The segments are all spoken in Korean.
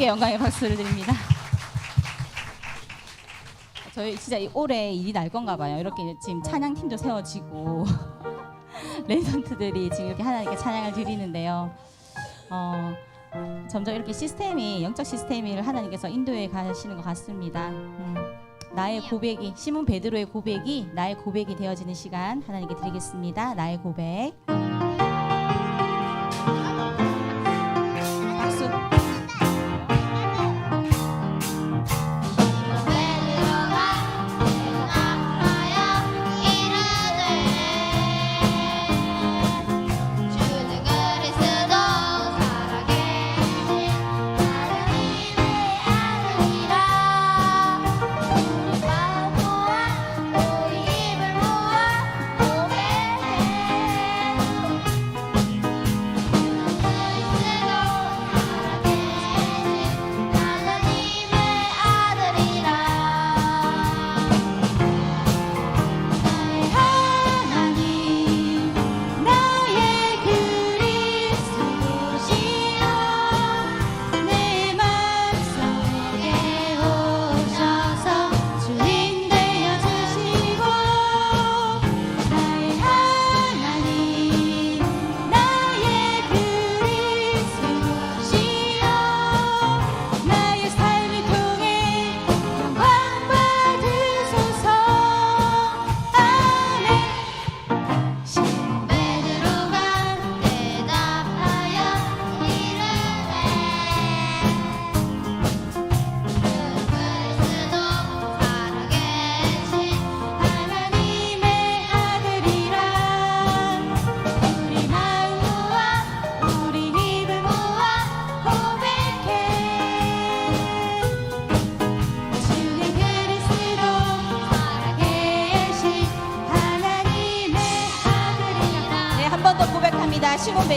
크게 영광의 박수를 드립니다. 저희 진짜 올해 일이 날 건가 봐요. 이렇게 지금 찬양팀도 세워지고 레전트들이 지금 이렇게 하나님께 찬양을 드리는데요. 어, 점점 이렇게 시스템이 영적 시스템을 하나님께서 인도해 가시는 것 같습니다. 음, 나의 고백이 시몬 베드로의 고백이 나의 고백이 되어지는 시간 하나님께 드리겠습니다. 나의 고백.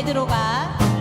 들어가.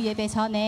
오후 예배 전에